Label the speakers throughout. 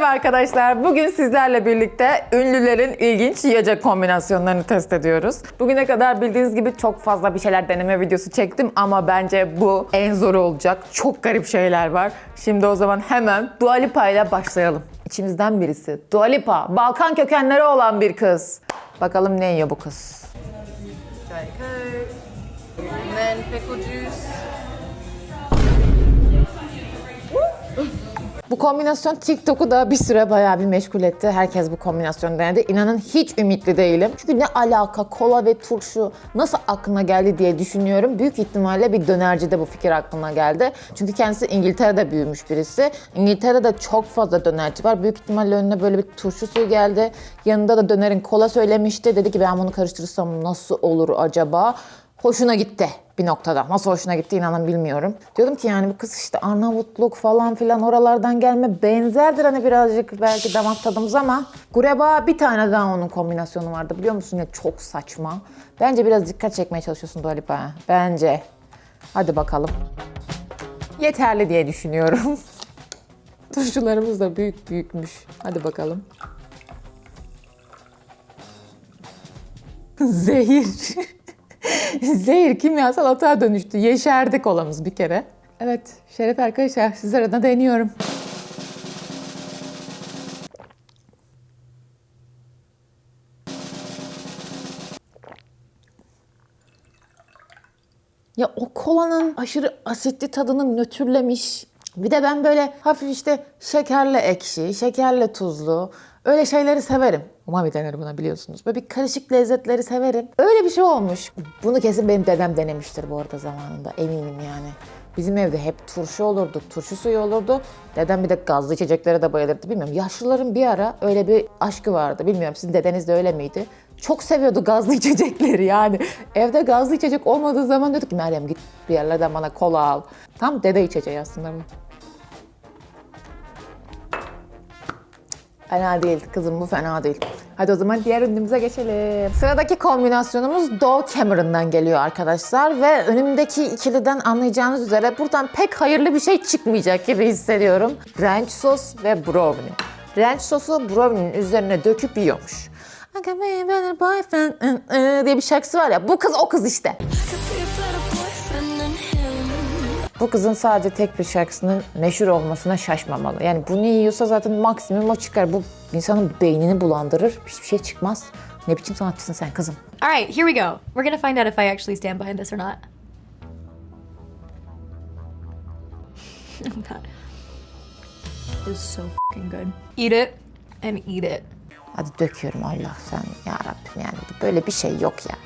Speaker 1: Merhaba arkadaşlar. Bugün sizlerle birlikte ünlülerin ilginç yiyecek kombinasyonlarını test ediyoruz. Bugüne kadar bildiğiniz gibi çok fazla bir şeyler deneme videosu çektim ama bence bu en zoru olacak. Çok garip şeyler var. Şimdi o zaman hemen Dua Lipa ile başlayalım. İçimizden birisi. Dua Lipa, Balkan kökenleri olan bir kız. Bakalım ne yiyor bu kız?
Speaker 2: Diet Coke, and
Speaker 1: Bu kombinasyon TikTok'u da bir süre bayağı bir meşgul etti. Herkes bu kombinasyonu denedi. İnanın hiç ümitli değilim. Çünkü ne alaka kola ve turşu nasıl aklına geldi diye düşünüyorum. Büyük ihtimalle bir dönercide bu fikir aklına geldi. Çünkü kendisi İngiltere'de büyümüş birisi. İngiltere'de de çok fazla dönerci var. Büyük ihtimalle önüne böyle bir turşu suyu geldi. Yanında da dönerin kola söylemişti. Dedi ki ben bunu karıştırırsam nasıl olur acaba? hoşuna gitti bir noktada. Nasıl hoşuna gitti inanın bilmiyorum. Diyordum ki yani bu kız işte Arnavutluk falan filan oralardan gelme benzerdir hani birazcık belki damak tadımız ama Gureba bir tane daha onun kombinasyonu vardı biliyor musun ya çok saçma. Bence biraz dikkat çekmeye çalışıyorsun Dua Lipa'ya. Bence. Hadi bakalım. Yeterli diye düşünüyorum. Turşularımız da büyük büyükmüş. Hadi bakalım. Zehir. Zehir kimyasal atığa dönüştü. Yeşerdi kolamız bir kere. Evet Şeref arkadaşlar siz arada deniyorum. Ya o kolanın aşırı asitli tadını nötrlemiş. Bir de ben böyle hafif işte şekerle ekşi, şekerle tuzlu öyle şeyleri severim. Umami denir buna biliyorsunuz. Böyle bir karışık lezzetleri severim. Öyle bir şey olmuş. Bunu kesin benim dedem denemiştir bu arada zamanında eminim yani. Bizim evde hep turşu olurdu, turşu suyu olurdu. Dedem bir de gazlı içeceklere de bayılırdı. Bilmiyorum yaşlıların bir ara öyle bir aşkı vardı. Bilmiyorum sizin dedeniz de öyle miydi? Çok seviyordu gazlı içecekleri yani. Evde gazlı içecek olmadığı zaman dedik ki Meryem git bir yerlerden bana kola al. Tam dede içeceği aslında bu. Fena değil kızım bu fena değil. Hadi o zaman diğer ürünümüze geçelim. Sıradaki kombinasyonumuz Dove Cameron'dan geliyor arkadaşlar. Ve önümdeki ikiliden anlayacağınız üzere buradan pek hayırlı bir şey çıkmayacak gibi hissediyorum. Ranch sos ve brownie. Ranch sosu brownie'nin üzerine döküp yiyormuş. I can be a better boyfriend diye bir şarkısı var ya. Bu kız o kız işte. Bu kızın sadece tek bir şarkısının meşhur olmasına şaşmamalı. Yani bunu yiyorsa zaten maksimum o çıkar. Bu insanın beynini bulandırır. Hiçbir şey çıkmaz. Ne biçim sanatçısın sen kızım?
Speaker 3: All right, here we go. We're gonna find out if I actually stand behind this or not. that is so fucking good. Eat it and eat it.
Speaker 1: Hadi döküyorum Allah sen ya Rabbim yani böyle bir şey yok ya.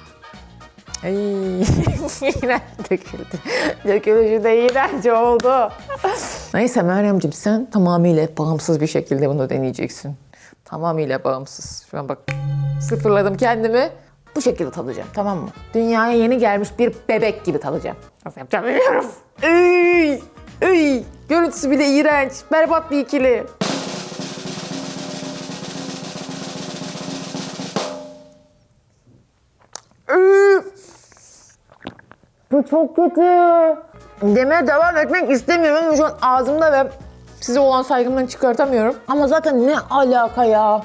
Speaker 1: Ay, iğrenç döküldü. Dökülüşü de iğrenç oldu. Neyse Meryemciğim sen tamamıyla bağımsız bir şekilde bunu deneyeceksin. Tamamıyla bağımsız. Şu an bak sıfırladım kendimi. Bu şekilde tadacağım tamam mı? Dünyaya yeni gelmiş bir bebek gibi tadacağım. Nasıl yapacağım bilmiyorum. Iy. Görüntüsü bile iğrenç. Berbat bir ikili. Bu çok kötü. Demeye devam etmek istemiyorum şu an ağzımda ve size olan saygımdan çıkartamıyorum. Ama zaten ne alaka ya?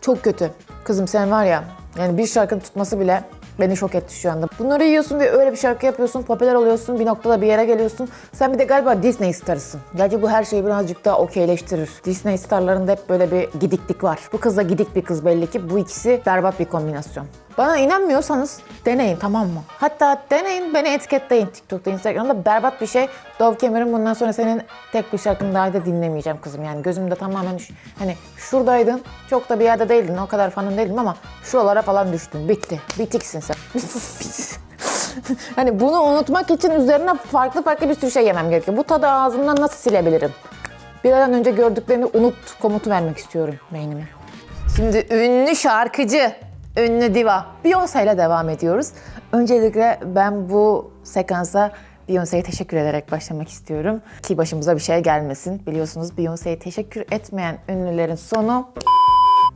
Speaker 1: Çok kötü. Kızım sen var ya, yani bir şarkının tutması bile beni şok etti şu anda. Bunları yiyorsun ve öyle bir şarkı yapıyorsun, popüler oluyorsun, bir noktada bir yere geliyorsun. Sen bir de galiba Disney starısın. Gerçi bu her şeyi birazcık daha okeyleştirir. Disney starlarında hep böyle bir gidiklik var. Bu kız da gidik bir kız belli ki. Bu ikisi berbat bir kombinasyon. Bana inanmıyorsanız deneyin tamam mı? Hatta deneyin beni etiketleyin TikTok'ta, Instagram'da berbat bir şey. Dove Cameron bundan sonra senin tek bir şarkını daha da dinlemeyeceğim kızım. Yani gözümde tamamen şu- hani şuradaydın çok da bir yerde değildin o kadar fanın değildim ama şuralara falan düştün. Bitti. Bitiksin sen. hani bunu unutmak için üzerine farklı farklı bir sürü şey yemem gerekiyor. Bu tadı ağzımdan nasıl silebilirim? Bir an önce gördüklerini unut komutu vermek istiyorum beynime. Şimdi ünlü şarkıcı, ünlü diva Beyoncé ile devam ediyoruz. Öncelikle ben bu sekansa Beyoncé'ye teşekkür ederek başlamak istiyorum. Ki başımıza bir şey gelmesin. Biliyorsunuz Beyoncé'ye teşekkür etmeyen ünlülerin sonu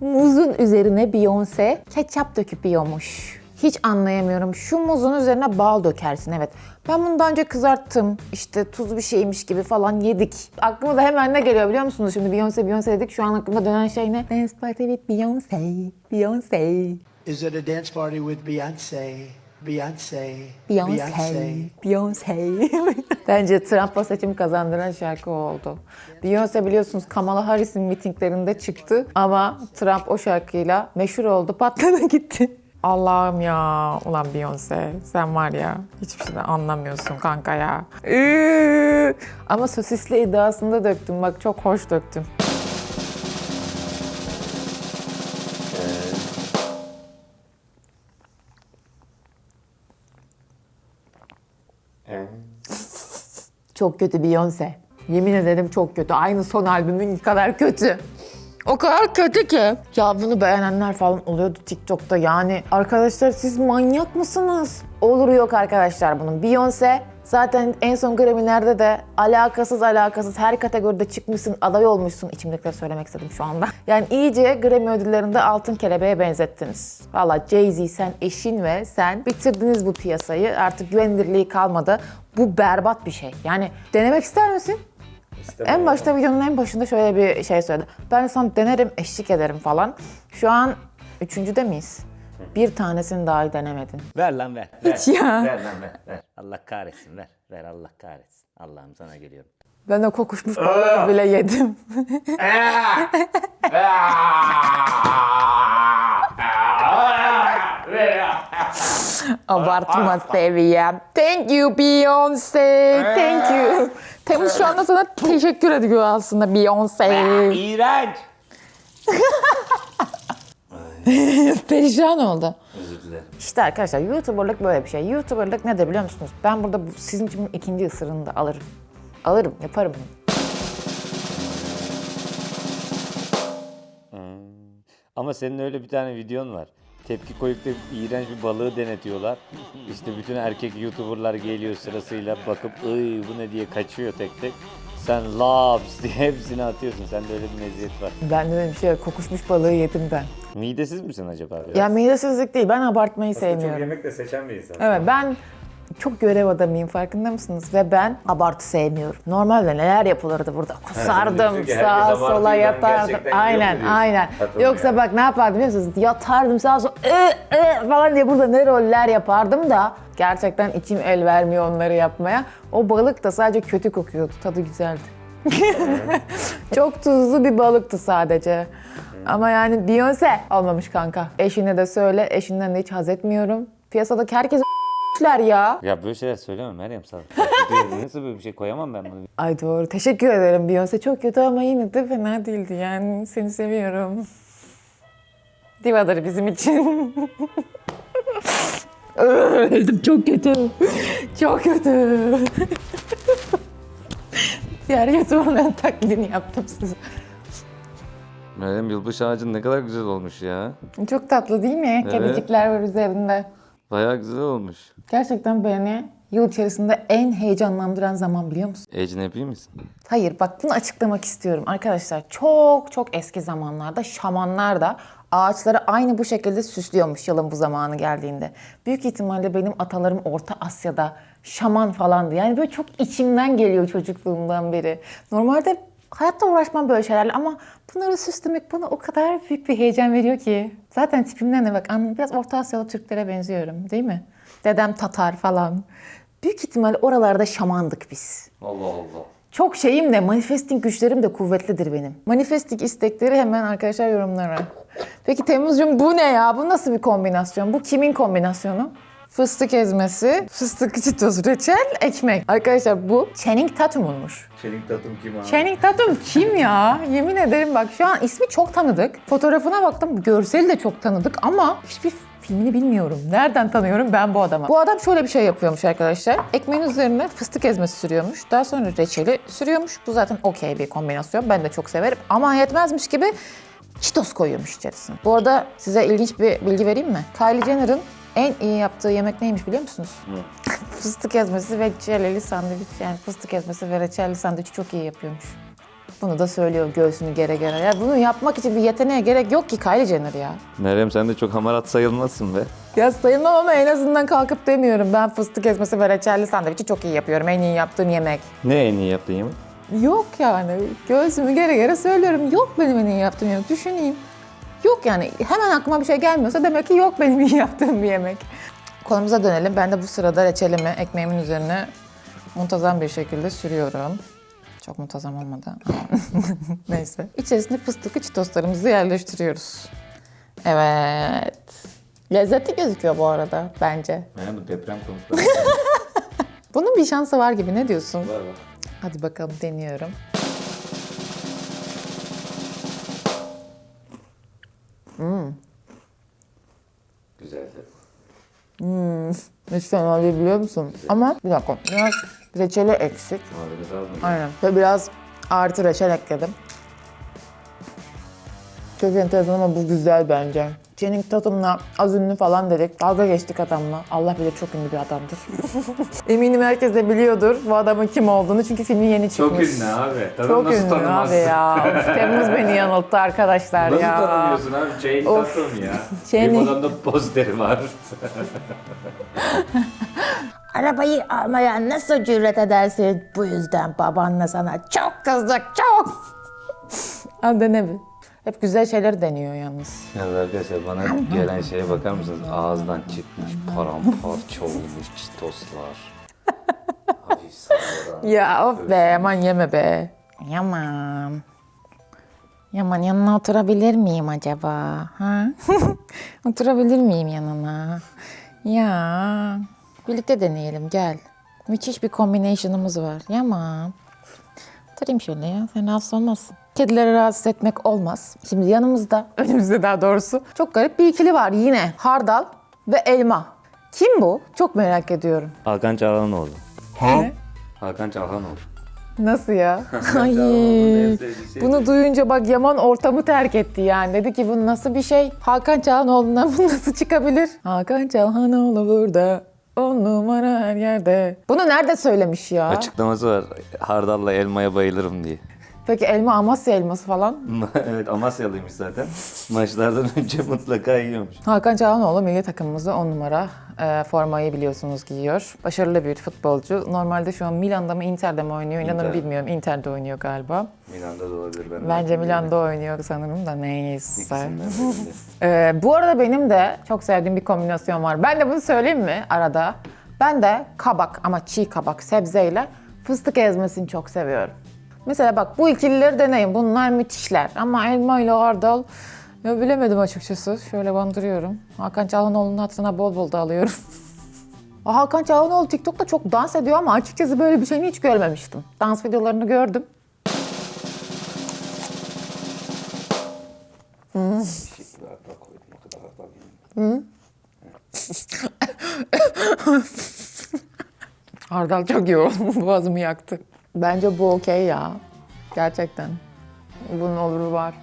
Speaker 1: muzun üzerine Beyoncé ketçap döküp yiyormuş. hiç anlayamıyorum. Şu muzun üzerine bal dökersin evet. Ben bunu daha önce kızarttım. İşte tuz bir şeymiş gibi falan yedik. Aklıma da hemen ne geliyor biliyor musunuz? Şimdi Beyoncé Beyoncé dedik. Şu an aklıma dönen şey ne? Dance party with Beyoncé. Beyoncé.
Speaker 4: Is it a dance party with Beyonce? Beyonce.
Speaker 1: Beyoncé. Beyoncé. Bence Trump'a seçim kazandıran şarkı o oldu. Beyoncé biliyorsunuz Kamala Harris'in mitinglerinde çıktı ama Trump o şarkıyla meşhur oldu, patladı gitti. Allah'ım ya. Ulan Beyoncé sen var ya hiçbir şeyden anlamıyorsun kanka ya. Üü. Ama sosisli iddiasında döktüm bak çok hoş döktüm. Çok kötü Beyoncé. Yemin ederim çok kötü. Aynı son albümün kadar kötü. O kadar kötü ki. Ya bunu beğenenler falan oluyordu TikTok'ta. Yani arkadaşlar siz manyak mısınız? Olur yok arkadaşlar bunun. Beyoncé zaten en son Grammy'lerde de alakasız alakasız her kategoride çıkmışsın, aday olmuşsun. İçimdekileri söylemek istedim şu anda. Yani iyice Grammy ödüllerinde altın kelebeğe benzettiniz. Valla Jay-Z sen eşin ve sen bitirdiniz bu piyasayı. Artık güvenilirliği kalmadı. Bu berbat bir şey. Yani denemek ister misin? En başta videonun en başında şöyle bir şey söyledi. Ben sana denerim, eşlik ederim falan. Şu an üçüncüde miyiz? Bir tanesini dahi denemedin.
Speaker 5: Ver lan ver. ver.
Speaker 1: Hiç ya.
Speaker 5: Ver lan ver. ver. Allah kahretsin ver. Ver Allah kahretsin. Allah'ım sana geliyorum.
Speaker 1: Ben o kokuşmuş balığı bile yedim. Abartma seviyem. Thank you Beyoncé. Thank you. Temmuz şu anda sana teşekkür ediyor aslında Beyoncé.
Speaker 5: İğrenç.
Speaker 1: Perişan oldu.
Speaker 5: Özür dilerim.
Speaker 1: İşte arkadaşlar YouTuber'lık böyle bir şey. YouTuber'lık nedir biliyor musunuz? Ben burada bu, sizin için ikinci ısırığını da alırım. Alırım, yaparım bunu.
Speaker 5: Ama senin öyle bir tane videon var. Tepki koyup da iğrenç bir balığı denetiyorlar. İşte bütün erkek YouTuber'lar geliyor sırasıyla bakıp ıy bu ne diye kaçıyor tek tek. Sen labs diye hepsini atıyorsun. Sende öyle bir meziyet var.
Speaker 1: Bende de bir şey yok. Kokuşmuş balığı yedim ben.
Speaker 5: Midesiz misin acaba biraz?
Speaker 1: Ya midesizlik değil. Ben abartmayı
Speaker 6: Çok
Speaker 1: sevmiyorum.
Speaker 6: yemek de seçen bir insan.
Speaker 1: Evet ben çok görev adamıyım farkında mısınız? Ve ben abartı sevmiyorum. Normalde neler yapılırdı burada? Kusardım,
Speaker 6: ki herkes
Speaker 1: sağa sola
Speaker 6: abartıyor, ben
Speaker 1: yatardım.
Speaker 6: gerçekten
Speaker 1: Aynen,
Speaker 6: diyorsun?
Speaker 1: aynen.
Speaker 6: Katılıyorum
Speaker 1: Yoksa
Speaker 6: yani.
Speaker 1: bak ne yapardım biliyor musunuz? Yatardım sağa sola ı, ı falan diye burada ne roller yapardım da gerçekten içim el vermiyor onları yapmaya. O balık da sadece kötü kokuyordu. Tadı güzeldi. Çok tuzlu bir balıktı sadece. Ama yani Beyoncé olmamış kanka. Eşine de söyle. Eşinden de hiç haz etmiyorum. Piyasadaki herkes ya.
Speaker 5: Ya böyle şeyler söyleme Meryem sana. Nasıl böyle bir şey koyamam ben bunu.
Speaker 1: Ay doğru. Teşekkür ederim Beyoncé. Çok kötü ama yine de fena değildi yani. Seni seviyorum. Divadır bizim için. Öldüm çok kötü. Çok kötü. Diğer YouTuber'ların taklidini yaptım size.
Speaker 5: Meryem yılbaşı ağacın ne kadar güzel olmuş ya.
Speaker 1: Çok tatlı değil mi? Kedicikler var üzerinde.
Speaker 5: Bayağı güzel olmuş.
Speaker 1: Gerçekten beni yıl içerisinde en heyecanlandıran zaman biliyor musun?
Speaker 5: Ecnebi misin?
Speaker 1: Hayır bak bunu açıklamak istiyorum arkadaşlar. Çok çok eski zamanlarda şamanlar da ağaçları aynı bu şekilde süslüyormuş yılın bu zamanı geldiğinde. Büyük ihtimalle benim atalarım Orta Asya'da şaman falandı. Yani böyle çok içimden geliyor çocukluğumdan beri. Normalde hayatta uğraşmam böyle şeylerle ama bunları süslemek bana o kadar büyük bir heyecan veriyor ki. Zaten tipimden de bak biraz Orta Asyalı Türklere benziyorum değil mi? Dedem Tatar falan. Büyük ihtimalle oralarda şamandık biz.
Speaker 5: Allah Allah.
Speaker 1: Çok şeyim de manifesting güçlerim de kuvvetlidir benim. Manifesting istekleri hemen arkadaşlar yorumlara. Peki Temmuzcuğum bu ne ya? Bu nasıl bir kombinasyon? Bu kimin kombinasyonu? Fıstık ezmesi, fıstık çitoz, reçel, ekmek. Arkadaşlar bu Channing Tatum'unmuş.
Speaker 6: Çelik tatım kim abi?
Speaker 1: Channing Tatum kim ya? Yemin ederim bak şu an ismi çok tanıdık. Fotoğrafına baktım, görseli de çok tanıdık ama hiçbir filmini bilmiyorum. Nereden tanıyorum ben bu adamı? Bu adam şöyle bir şey yapıyormuş arkadaşlar. Ekmeğin üzerine fıstık ezmesi sürüyormuş. Daha sonra reçeli sürüyormuş. Bu zaten okey bir kombinasyon. Ben de çok severim. Ama yetmezmiş gibi Cheetos koyuyormuş içerisine. Bu arada size ilginç bir bilgi vereyim mi? Kylie Jenner'ın en iyi yaptığı yemek neymiş biliyor musunuz? fıstık ezmesi ve reçelli sandviç. Yani fıstık ezmesi ve reçelli sandviç çok iyi yapıyormuş. Bunu da söylüyor göğsünü gere gere. Ya bunu yapmak için bir yeteneğe gerek yok ki Kylie Jenner ya.
Speaker 5: Meryem sen de çok hamarat sayılmazsın be.
Speaker 1: Ya sayılmam ama en azından kalkıp demiyorum. Ben fıstık ezmesi ve reçelli sandviçi çok iyi yapıyorum. En iyi yaptığım yemek.
Speaker 5: Ne en iyi yaptın yemek?
Speaker 1: Yok yani. Göğsümü gere gere söylüyorum. Yok benim en iyi yaptığım yemek. Düşüneyim. Yok yani. Hemen aklıma bir şey gelmiyorsa demek ki yok benim iyi yaptığım bir yemek. Konumuza dönelim. Ben de bu sırada reçelimi ekmeğimin üzerine muntazam bir şekilde sürüyorum. Çok muntazam olmadı. Neyse. İçerisine fıstıklı çitoslarımızı yerleştiriyoruz. Evet. Lezzetli gözüküyor bu arada bence.
Speaker 5: Yani bu deprem konusunda
Speaker 1: Bunun bir şansı var gibi. Ne diyorsun?
Speaker 5: var var.
Speaker 1: Hadi bakalım deniyorum.
Speaker 5: Güzel.
Speaker 1: Hiç fena değil biliyor musun? Ama bir dakika biraz reçeli eksik.
Speaker 5: Biraz az mı?
Speaker 1: Aynen. Ve biraz artı reçel ekledim. Çok enteresan ama bu güzel bence. Channing Tatum'la az ünlü falan dedik. Dalga geçtik adamla. Allah bilir çok ünlü bir adamdır. Eminim herkes de biliyordur bu adamın kim olduğunu çünkü filmi yeni
Speaker 6: Çok
Speaker 1: çıkmış.
Speaker 6: ünlü abi. Tabii
Speaker 1: Çok
Speaker 6: nasıl
Speaker 1: ünlü
Speaker 6: tanımazsın?
Speaker 1: abi ya. Of, Temmuz beni yanılttı arkadaşlar
Speaker 6: Nasıl
Speaker 1: ya.
Speaker 6: tanımıyorsun abi?
Speaker 1: Of.
Speaker 6: Tatum ya.
Speaker 1: Jane-
Speaker 6: Benim odamda posteri var.
Speaker 1: Arabayı almaya nasıl cüret edersin? Bu yüzden babanla sana çok kızacak, çok. Al dene bir. Hep güzel şeyler deniyor yalnız.
Speaker 5: Yalnız arkadaşlar bana gelen şeye bakar mısınız? Ağızdan çıkmış paramparça olmuş çitoslar. Hafif.
Speaker 1: Ya of be, yaman yeme be. Yaman. Yaman yanına oturabilir miyim acaba? Ha? oturabilir miyim yanına? Ya. Birlikte deneyelim gel. Müthiş bir combination'ımız var. Yaman. Oturayım şöyle ya. Sen rahatsız olmazsın. Kedileri rahatsız etmek olmaz. Şimdi yanımızda, önümüzde daha doğrusu çok garip bir ikili var yine. Hardal ve elma. Kim bu? Çok merak ediyorum.
Speaker 5: Hakan Çalhanoğlu.
Speaker 1: Ne?
Speaker 5: Hakan Çalhanoğlu.
Speaker 1: Nasıl ya? Ay,
Speaker 5: şey
Speaker 1: bunu duyunca bak Yaman ortamı terk etti yani. Dedi ki bu nasıl bir şey? Hakan Çalhanoğlu'ndan bu nasıl çıkabilir? Hakan Çalhanoğlu burada. On numara her yerde. Bunu nerede söylemiş ya?
Speaker 5: Açıklaması var. Hardalla elmaya bayılırım diye.
Speaker 1: Peki elma Amasya elması falan.
Speaker 5: evet Amasyalıymış zaten. Maçlardan önce mutlaka yiyormuş.
Speaker 1: Hakan Çalhanoğlu milli takımımızı 10 numara e, formayı biliyorsunuz giyiyor. Başarılı bir futbolcu. Normalde şu an Milan'da mı Inter'de mi oynuyor? İnanın
Speaker 5: Inter.
Speaker 1: bilmiyorum. Inter'de oynuyor galiba.
Speaker 5: Milan'da da olabilir ben.
Speaker 1: Bence. Milan'da oynuyor sanırım da neyse. Ee, bu arada benim de çok sevdiğim bir kombinasyon var. Ben de bunu söyleyeyim mi arada? Ben de kabak ama çiğ kabak sebzeyle fıstık ezmesini çok seviyorum. Mesela bak bu ikilileri deneyin. Bunlar müthişler. Ama elma ile hardal ya bilemedim açıkçası. Şöyle bandırıyorum. Hakan Çalhanoğlu'nun hatırına bol bol da alıyorum. Hakan Çalhanoğlu TikTok'ta çok dans ediyor ama açıkçası böyle bir şeyini hiç görmemiştim. Dans videolarını gördüm. Hardal çok iyi oldu. Boğazımı yaktı. Bence bu okey ya. Gerçekten. Bunun oluru var.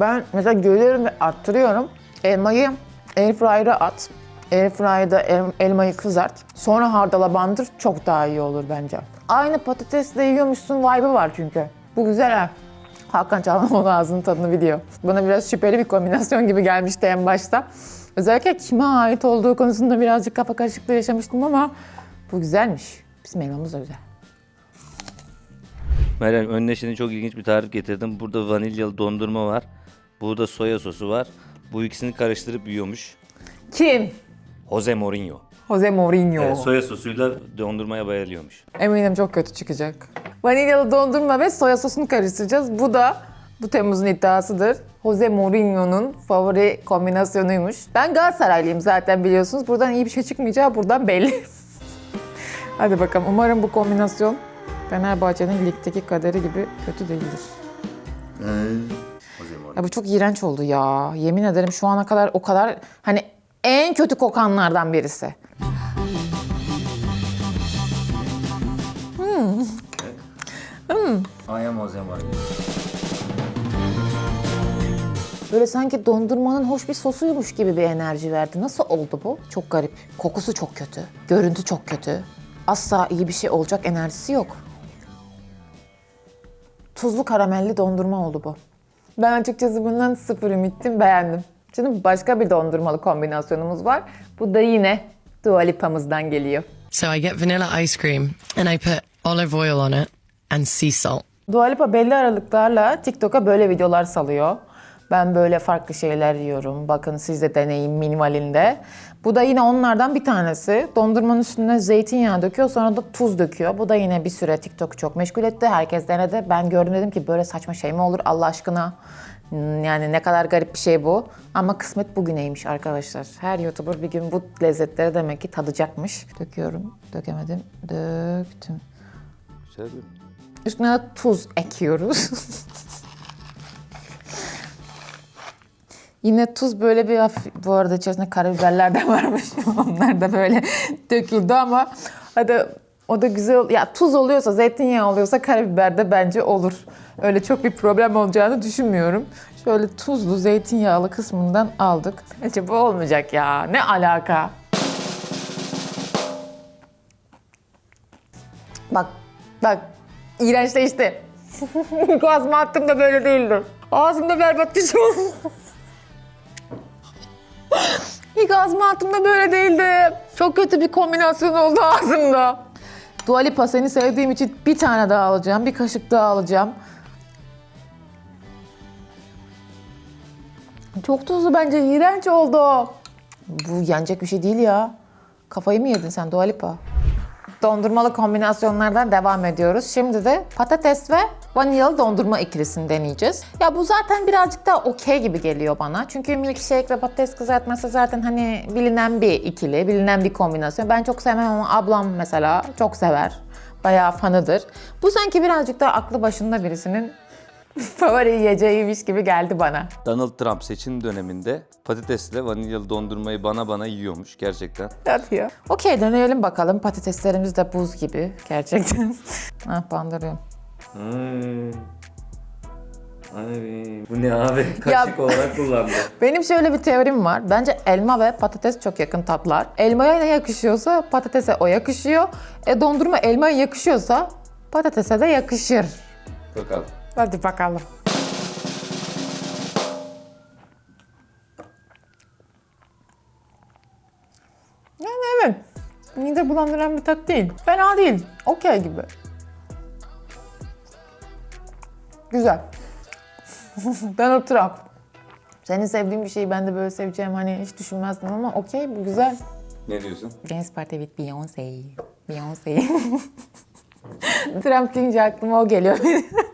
Speaker 1: Ben mesela ve arttırıyorum. Elmayı airfryer'a at. Airfryer'da el- elmayı kızart. Sonra hardala bandır. Çok daha iyi olur bence. Aynı patatesle yiyormuşsun vibe'ı var çünkü. Bu güzel ha. Hakan Çalhanoğlu ağzının tadını biliyor. Bana biraz şüpheli bir kombinasyon gibi gelmişti en başta. Özellikle kime ait olduğu konusunda birazcık kafa karışıklığı yaşamıştım ama bu güzelmiş. Bizim elmamız da güzel.
Speaker 5: Meryem önüne şimdi çok ilginç bir tarif getirdim. Burada vanilyalı dondurma var. Burada soya sosu var. Bu ikisini karıştırıp yiyormuş.
Speaker 1: Kim?
Speaker 5: Jose Mourinho.
Speaker 1: Jose Mourinho.
Speaker 5: Evet, soya sosuyla dondurmaya bayılıyormuş.
Speaker 1: Eminim çok kötü çıkacak. Vanilyalı dondurma ve soya sosunu karıştıracağız. Bu da bu Temmuz'un iddiasıdır. Jose Mourinho'nun favori kombinasyonuymuş. Ben Galatasaraylıyım zaten biliyorsunuz. Buradan iyi bir şey çıkmayacağı buradan belli. Hadi bakalım. Umarım bu kombinasyon Fenerbahçe'nin ligdeki kaderi gibi kötü değildir. Ya bu çok iğrenç oldu ya. Yemin ederim şu ana kadar o kadar hani en kötü kokanlardan birisi.
Speaker 5: I am Jose Mourinho.
Speaker 1: Böyle sanki dondurmanın hoş bir sosuymuş gibi bir enerji verdi. Nasıl oldu bu? Çok garip. Kokusu çok kötü. Görüntü çok kötü. Asla iyi bir şey olacak enerjisi yok. Tuzlu karamelli dondurma oldu bu. Ben açıkçası bundan sıfır ümittim, beğendim. Şimdi başka bir dondurmalı kombinasyonumuz var. Bu da yine Dua Lipa'mızdan geliyor.
Speaker 7: So I get vanilla ice cream and I put olive oil on it and sea salt.
Speaker 1: Dua Lipa belli aralıklarla TikTok'a böyle videolar salıyor. Ben böyle farklı şeyler yiyorum. Bakın siz de deneyin minimalinde. Bu da yine onlardan bir tanesi. Dondurmanın üstüne zeytinyağı döküyor sonra da tuz döküyor. Bu da yine bir süre TikTok'u çok meşgul etti. Herkes denedi. Ben gördüm dedim ki böyle saçma şey mi olur Allah aşkına. Hmm, Yani ne kadar garip bir şey bu. Ama kısmet bugüneymiş arkadaşlar. Her YouTuber bir gün bu lezzetleri demek ki tadacakmış. Döküyorum. Dökemedim. Döktüm.
Speaker 5: Güzel
Speaker 1: Üstüne de tuz ekiyoruz. Yine tuz böyle bir hafif, bu arada içerisinde karabiberler de varmış. Onlar da böyle döküldü ama hadi o da güzel. Ya tuz oluyorsa, zeytinyağı oluyorsa karabiber de bence olur. Öyle çok bir problem olacağını düşünmüyorum. Şöyle tuzlu, zeytinyağlı kısmından aldık. Acaba olmayacak ya. Ne alaka? Bak, bak. İğrençleşti. Ağzıma attığımda böyle değildi. Ağzımda berbat bir şey oldu. İlk ağzıma attığımda böyle değildi. Çok kötü bir kombinasyon oldu ağzımda. Dua Lipa seni sevdiğim için bir tane daha alacağım. Bir kaşık daha alacağım. Çok tuzlu bence. iğrenç oldu. Bu yenecek bir şey değil ya. Kafayı mı yedin sen Dua Lipa? Dondurmalı kombinasyonlardan devam ediyoruz. Şimdi de patates ve vanilyalı dondurma ikilisini deneyeceğiz. Ya bu zaten birazcık daha okey gibi geliyor bana. Çünkü milkshake ve patates kızartması zaten hani bilinen bir ikili, bilinen bir kombinasyon. Ben çok sevmem ama ablam mesela çok sever. Bayağı fanıdır. Bu sanki birazcık daha aklı başında birisinin favori yiyeceğiymiş gibi geldi bana.
Speaker 5: Donald Trump seçim döneminde patatesle vanilyalı dondurmayı bana bana yiyormuş gerçekten.
Speaker 1: Hadi ya. Okey deneyelim bakalım. Patateslerimiz de buz gibi gerçekten. ah bandırıyorum.
Speaker 5: Hmm. Ay, bu ne abi? Kaşık olarak kullandı.
Speaker 1: Benim şöyle bir teorim var. Bence elma ve patates çok yakın tatlar. Elmaya ne yakışıyorsa patatese o yakışıyor. E dondurma elmaya yakışıyorsa patatese de yakışır.
Speaker 5: Bakalım.
Speaker 1: Hadi bakalım. Yani evet. Mide bulandıran bir tat değil. Fena değil. Okey gibi. Güzel. ben Trump. Senin sevdiğin bir şeyi ben de böyle seveceğim hani hiç düşünmezdim ama okey bu güzel.
Speaker 5: Ne diyorsun?
Speaker 1: Dance Party with Beyoncé. Beyoncé. Trump deyince aklıma o geliyor.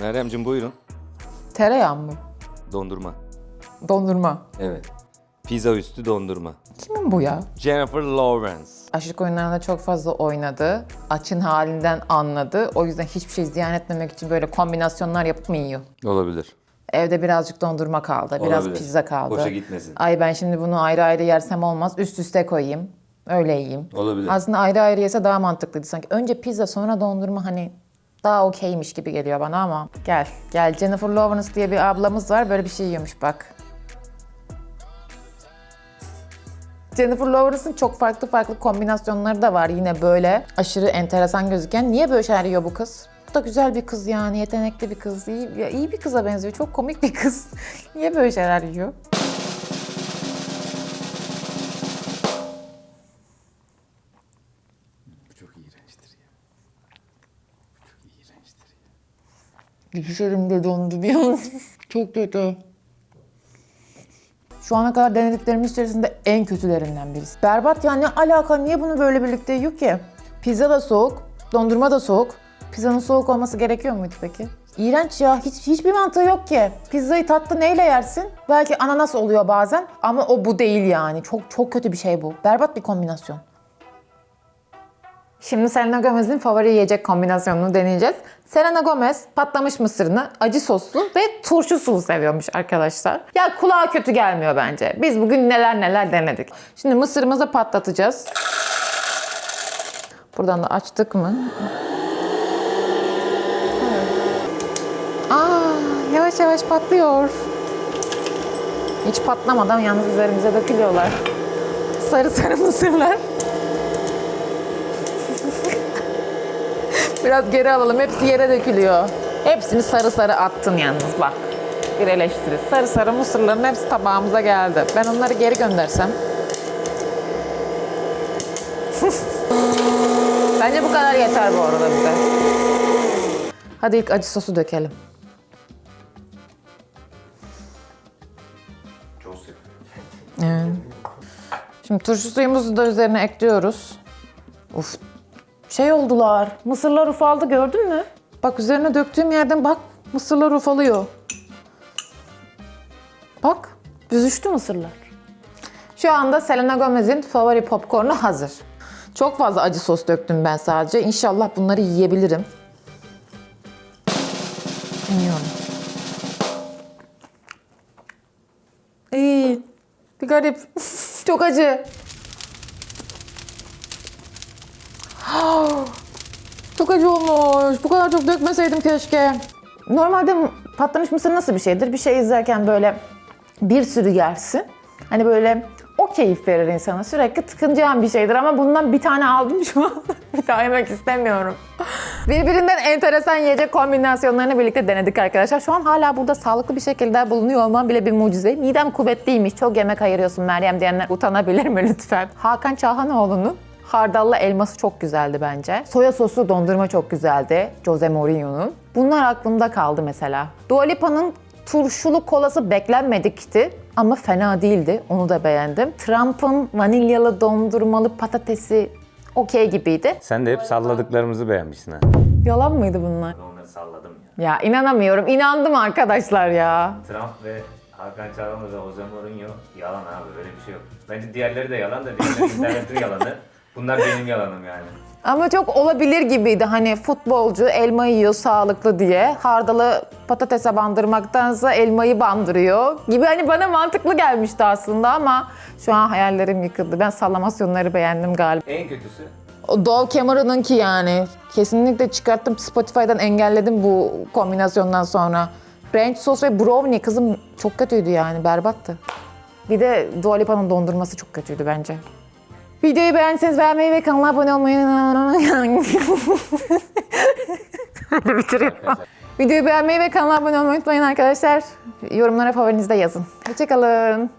Speaker 5: Meryemciğim buyurun.
Speaker 1: Tereyağı mı?
Speaker 5: Dondurma.
Speaker 1: Dondurma.
Speaker 5: Evet. Pizza üstü dondurma.
Speaker 1: Kimin bu ya?
Speaker 5: Jennifer Lawrence.
Speaker 1: Aşık oyunlarında çok fazla oynadı. Açın halinden anladı. O yüzden hiçbir şey ziyan etmemek için böyle kombinasyonlar yapıp mı yiyor?
Speaker 5: Olabilir.
Speaker 1: Evde birazcık dondurma kaldı, biraz
Speaker 5: Olabilir.
Speaker 1: pizza kaldı.
Speaker 5: Boşa gitmesin.
Speaker 1: Ay ben şimdi bunu ayrı ayrı yersem olmaz. Üst üste koyayım. Öyle yiyeyim.
Speaker 5: Olabilir.
Speaker 1: Aslında ayrı ayrı yese daha mantıklıydı sanki. Önce pizza sonra dondurma hani daha okeymiş gibi geliyor bana ama. Gel, gel. Jennifer Lawrence diye bir ablamız var. Böyle bir şey yiyormuş bak. Jennifer Lawrence'ın çok farklı farklı kombinasyonları da var yine böyle aşırı enteresan gözüken. Niye böyle şeyler yiyor bu kız? Bu da güzel bir kız yani, yetenekli bir kız. İyi, ya iyi bir kıza benziyor, çok komik bir kız. Niye böyle şeyler yiyor?
Speaker 5: Ya.
Speaker 1: Dişlerimde dondu bir an. Çok kötü. Şu ana kadar denediklerimiz içerisinde en kötülerinden birisi. Berbat ya ne alaka niye bunu böyle birlikte yiyor ki? Pizza da soğuk, dondurma da soğuk. Pizzanın soğuk olması gerekiyor muydu peki? İğrenç ya hiç hiçbir mantığı yok ki. Pizzayı tatlı neyle yersin? Belki ananas oluyor bazen ama o bu değil yani. Çok çok kötü bir şey bu. Berbat bir kombinasyon. Şimdi Selena Gomez'in favori yiyecek kombinasyonunu deneyeceğiz. Selena Gomez patlamış mısırını acı soslu ve turşu sulu seviyormuş arkadaşlar. Ya kulağa kötü gelmiyor bence. Biz bugün neler neler denedik. Şimdi mısırımızı patlatacağız. Buradan da açtık mı? Aa, yavaş yavaş patlıyor. Hiç patlamadan yalnız üzerimize dökülüyorlar. Sarı sarı mısırlar. Biraz geri alalım. Hepsi yere dökülüyor. Hepsini sarı sarı attın yalnız bak. bir eleştiri. Sarı sarı mısırların hepsi tabağımıza geldi. Ben onları geri göndersem. Bence bu kadar yeter bu arada bize. Hadi ilk acı sosu dökelim.
Speaker 6: Çok sık.
Speaker 1: Şimdi turşu suyumuzu da üzerine ekliyoruz. Uf. Şey oldular. Mısırlar ufaldı gördün mü? Bak üzerine döktüğüm yerden bak mısırlar ufalıyor. Bak büzüştü mısırlar. Şu anda Selena Gomez'in favori popcornu hazır. Çok fazla acı sos döktüm ben sadece. İnşallah bunları yiyebilirim. Yiyorum. İyi. Bir garip. Çok acı. Çok acı olmuş. Bu kadar çok dökmeseydim keşke. Normalde patlamış mısır nasıl bir şeydir? Bir şey izlerken böyle bir sürü yersin. Hani böyle o keyif verir insana. Sürekli tıkınacağın bir şeydir ama bundan bir tane aldım şu an. bir daha yemek istemiyorum. Birbirinden enteresan yiyecek kombinasyonlarını birlikte denedik arkadaşlar. Şu an hala burada sağlıklı bir şekilde bulunuyor olmam bile bir mucize. Midem kuvvetliymiş. Çok yemek ayırıyorsun Meryem diyenler utanabilir mi lütfen? Hakan Çağhanoğlu'nun Hardallı elması çok güzeldi bence. Soya sosu dondurma çok güzeldi. Jose Mourinho'nun. Bunlar aklımda kaldı mesela. Dua Lipa'nın turşulu kolası beklenmedikti ama fena değildi. Onu da beğendim. Trump'ın vanilyalı dondurmalı patatesi okey gibiydi.
Speaker 5: Sen de hep salladıklarımızı beğenmişsin ha.
Speaker 1: Yalan mıydı bunlar?
Speaker 6: Onları salladım ya.
Speaker 1: Ya inanamıyorum. İnandım arkadaşlar ya.
Speaker 6: Trump ve Hakan Çalhanoğlu ve Jose Mourinho yalan abi öyle bir şey yok. Bence diğerleri de yalan da diğerleri internetin yalanı. Bunlar benim yalanım yani.
Speaker 1: Ama çok olabilir gibiydi. Hani futbolcu elma yiyor sağlıklı diye. Hardalı patatese bandırmaktansa elmayı bandırıyor gibi. Hani bana mantıklı gelmişti aslında ama şu an hayallerim yıkıldı. Ben sallamasyonları beğendim galiba.
Speaker 6: En kötüsü
Speaker 1: O Dove Cameron'ınki yani. Kesinlikle çıkarttım Spotify'dan engelledim bu kombinasyondan sonra. Ranch sos ve brownie kızım çok kötüydü yani berbattı. Bir de Dua Lipa'nın dondurması çok kötüydü bence. Videoyu beğendiyseniz beğenmeyi ve kanala abone olmayı... Hadi bitiriyorum. Videoyu beğenmeyi ve kanala abone olmayı unutmayın arkadaşlar. Yorumlara favorinizi de yazın. Hoşçakalın.